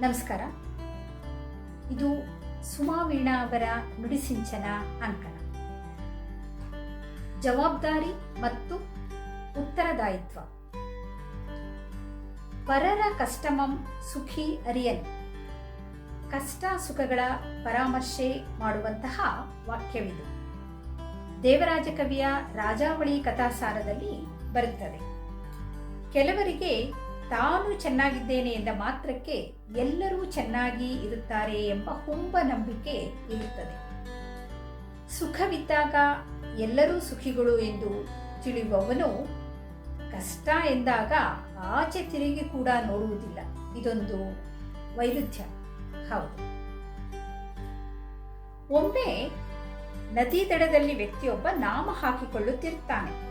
ನಮಸ್ಕಾರ. ಇದು ಸುಮಾ ವೀಣಾ ಅವರ ನುಡಿಸಿಂಚನ ಅಂಕಣ. ಜವಾಬ್ದಾರಿ ಮತ್ತು ಉತ್ತರದಾಯಿತ್ವ. ಪರರ ಕಷ್ಟಮಂ ಸುಖಿ ಅರಿಯನ್. ಕಷ್ಟ ಸುಖಗಳ ಪರಾಮರ್ಶೆ ಮಾಡುವಂತಹ ವಾಕ್ಯವಿದು. ದೇವರಾಜ ಕವಿಯ ರಾಜಾವಳಿ ಕಥಾಸಾರದಲ್ಲಿ ಬರುತ್ತದೆ. ಕೆಲವರಿಗೆ ತಾನು ಚೆನ್ನಾಗಿದ್ದೇನೆ ಎಂದ ಮಾತ್ರಕ್ಕೆ ಎಲ್ಲರೂ ಚೆನ್ನಾಗಿ ಇರುತ್ತಾರೆ ಎಂಬ ಹುಂಬ ನಂಬಿಕೆ ಇರುತ್ತದೆ. ಸುಖವಿದ್ದಾಗ ಎಲ್ಲರೂ ಸುಖಿಗಳು ಎಂದು ತಿಳಿಯುವವನು ಕಷ್ಟ ಎಂದಾಗ ಆಚೆ ತಿರುಗಿ ಕೂಡ ನೋಡುವುದಿಲ್ಲ. ಇದೊಂದು ವೈರುಧ್ಯ. ಹೌದು. ಒಮ್ಮೆ ನದಿ ದಡದಲ್ಲಿ ವ್ಯಕ್ತಿಯೊಬ್ಬ ನಾಮ ಹಾಕಿಕೊಳ್ಳುತ್ತಿರ್ತಾನೆ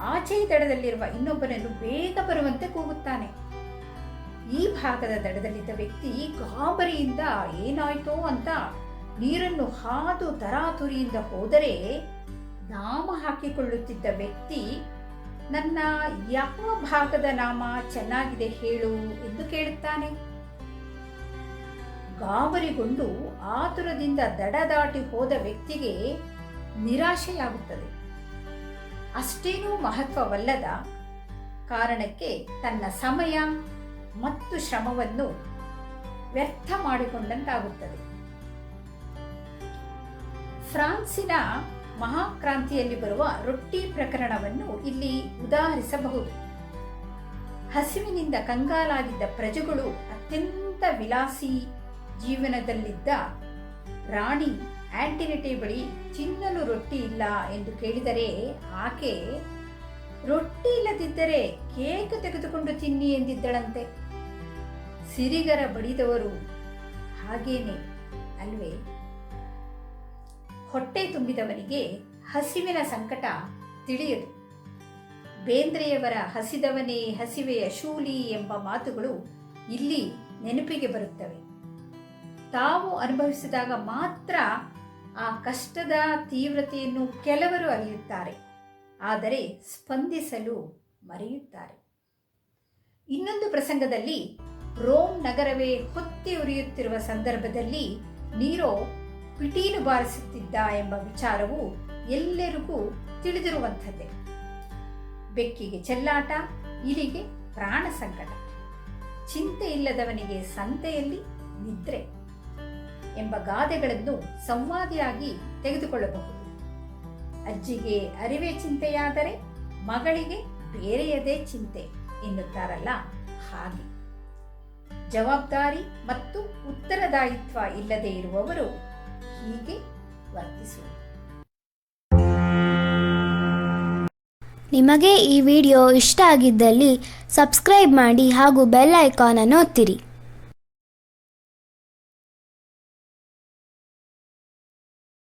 ಆಚೆ ದಡದಲ್ಲಿರುವ ಇನ್ನೊಬ್ಬನನ್ನು ಬೇಗ ಬರುವಂತೆ ಕೂಗುತ್ತಾನೆ. ಈ ಭಾಗದ ದಡದಲ್ಲಿದ್ದ ವ್ಯಕ್ತಿ ಗಾಬರಿಯಿಂದ ಏನಾಯ್ತೋ ಅಂತ ನೀರನ್ನು ಹಾದು ತರಾತುರಿಯಿಂದ ಹೋದರೆ ನಾಮ ಹಾಕಿಕೊಳ್ಳುತ್ತಿದ್ದ ವ್ಯಕ್ತಿ, ನನ್ನ ಯಾವ ಭಾಗದ ನಾಮ ಚೆನ್ನಾಗಿದೆ ಹೇಳು ಎಂದು ಕೇಳುತ್ತಾನೆ. ಗಾಬರಿಗೊಂಡು ಆತುರದಿಂದ ದಡ ದಾಟಿ ಹೋದ ವ್ಯಕ್ತಿಗೆ ನಿರಾಶೆಯಾಗುತ್ತದೆ. ಅಷ್ಟೇನೂ ಮಹತ್ವವಲ್ಲದ ಕಾರಣಕ್ಕೆ ತನ್ನ ಸಮಯ ಮತ್ತು ಶ್ರಮವನ್ನು ವ್ಯರ್ಥ ಮಾಡಿಕೊಂಡಂತಾಗುತ್ತದೆ. ಫ್ರಾನ್ಸಿನ ಮಹಾಕ್ರಾಂತಿಯಲ್ಲಿ ಬರುವ ರೊಟ್ಟಿ ಪ್ರಕರಣವನ್ನು ಇಲ್ಲಿ ಉದಾಹರಿಸಬಹುದು. ಹಸಿವಿನಿಂದ ಕಂಗಾಲಾಗಿದ್ದ ಪ್ರಜೆಗಳು ಅತ್ಯಂತ ವಿಲಾಸಿ ಜೀವನದಲ್ಲಿದ್ದ ರಾಣಿ ಆಂಟಿನಿಟಿ ಬಳಿ ಚಿನ್ನಲು ರೊಟ್ಟಿ ಇಲ್ಲ ಎಂದು ಕೇಳಿದರೆ ಆಕೆ, ರೊಟ್ಟಿ ಇಲ್ಲದಿದ್ದರೆ ಕೇಕ್ ತೆಗೆದುಕೊಂಡು ತಿನ್ನಿ ಎಂದಿದ್ದಳಂತೆ. ಸಿರಿಗರ ಬಡಿದವರು, ಹಾಗೇನೆ ಅಲ್ವೇ? ಹೊಟ್ಟೆ ತುಂಬಿದವನಿಗೆ ಹಸಿವಿನ ಸಂಕಟ ತಿಳಿಯದು. ಬೇಂದ್ರೆಯವರ ಹಸಿದವನೇ ಹಸಿವೆಯ ಶೂಲಿ ಎಂಬ ಮಾತುಗಳು ಇಲ್ಲಿ ನೆನಪಿಗೆ ಬರುತ್ತವೆ. ತಾವು ಅನುಭವಿಸಿದಾಗ ಮಾತ್ರ ಆ ಕಷ್ಟದ ತೀವ್ರತೆಯನ್ನು ಕೆಲವರು ಅರಿಯುತ್ತಾರೆ. ಆದರೆ ಸ್ಪಂದಿಸಲು ಮರೆಯುತ್ತಾರೆ. ಇನ್ನೊಂದು ಪ್ರಸಂಗದಲ್ಲಿ ರೋಮ್ ನಗರವೇ ಹೊತ್ತಿ ಉರಿಯುತ್ತಿರುವ ಸಂದರ್ಭದಲ್ಲಿ ನೀರೋ ಪಿಟೀಲು ಬಾರಿಸುತ್ತಿದ್ದ ಎಂಬ ವಿಚಾರವು ಎಲ್ಲರಿಗೂ ತಿಳಿದಿರುವಂಥದ್ದೇ. ಬೆಕ್ಕಿಗೆ ಚೆಲ್ಲಾಟ, ಇಲಿಗೆ ಪ್ರಾಣ ಸಂಕಟ. ಚಿಂತೆ ಇಲ್ಲದವನಿಗೆ ಸಂತೆಯಲ್ಲಿ ನಿದ್ರೆ. ಎಂಬ ಗಾದೆಗಳನ್ನು ಸಂವಾದಿಯಾಗಿ ತೆಗೆದುಕೊಳ್ಳಬಹುದು. ಅಜ್ಜಿಗೆ ಅರಿವೆ ಚಿಂತೆಯಾದರೆ ಮಗಳಿಗೆ ಬೇರೆಯದೇ ಚಿಂತೆ ಎನ್ನುತ್ತಾರಲ್ಲ ಹಾಗೆ. ಜವಾಬ್ದಾರಿ ಮತ್ತು ಉತ್ತರದಾಯಿತ್ವ ಇಲ್ಲದೆ ಇರುವವರು ಹೀಗೆ ವರ್ತಿಸುವ ನಿಮಗೆ ಈ ವಿಡಿಯೋ ಇಷ್ಟ ಆಗಿದ್ದಲ್ಲಿ ಸಬ್ಸ್ಕ್ರೈಬ್ ಮಾಡಿ ಹಾಗೂ ಬೆಲ್ ಐಕಾನನ್ನು ಒತ್ತಿರಿ.